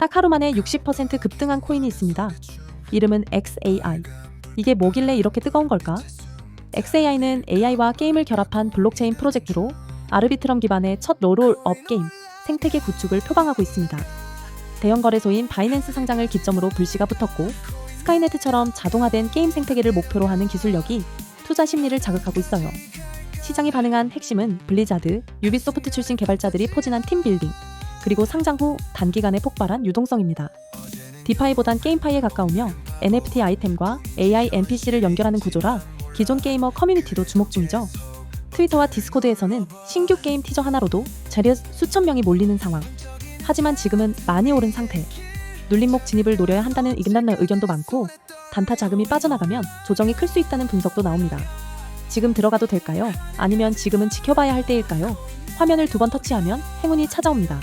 딱 하루 만에 60% 급등한 코인이 있습니다. 이름은 XAI. 이게 뭐길래 이렇게 뜨거운 걸까? XAI는 AI와 게임을 결합한 블록체인 프로젝트로 아르비트럼 기반의 첫 롤업 게임 생태계 구축을 표방하고 있습니다. 대형 거래소인 바이낸스 상장을 기점으로 불씨가 붙었고 스카이네트처럼 자동화된 게임 생태계를 목표로 하는 기술력이 투자 심리를 자극하고 있어요. 시장이 반응한 핵심은 블리자드, 유비소프트 출신 개발자들이 포진한 팀 빌딩, 그리고 상장 후 단기간에 폭발한 유동성입니다. 디파이보단 게임파이에 가까우며 NFT 아이템과 AI NPC를 연결하는 구조라 기존 게이머 커뮤니티도 주목 중이죠. 트위터와 디스코드에서는 신규 게임 티저 하나로도 재료 수천 명이 몰리는 상황. 하지만 지금은 많이 오른 상태. 눌림목 진입을 노려야 한다는 이근단의 의견도 많고 단타 자금이 빠져나가면 조정이 클 수 있다는 분석도 나옵니다. 지금 들어가도 될까요? 아니면 지금은 지켜봐야 할 때일까요? 화면을 두 번 터치하면 행운이 찾아옵니다.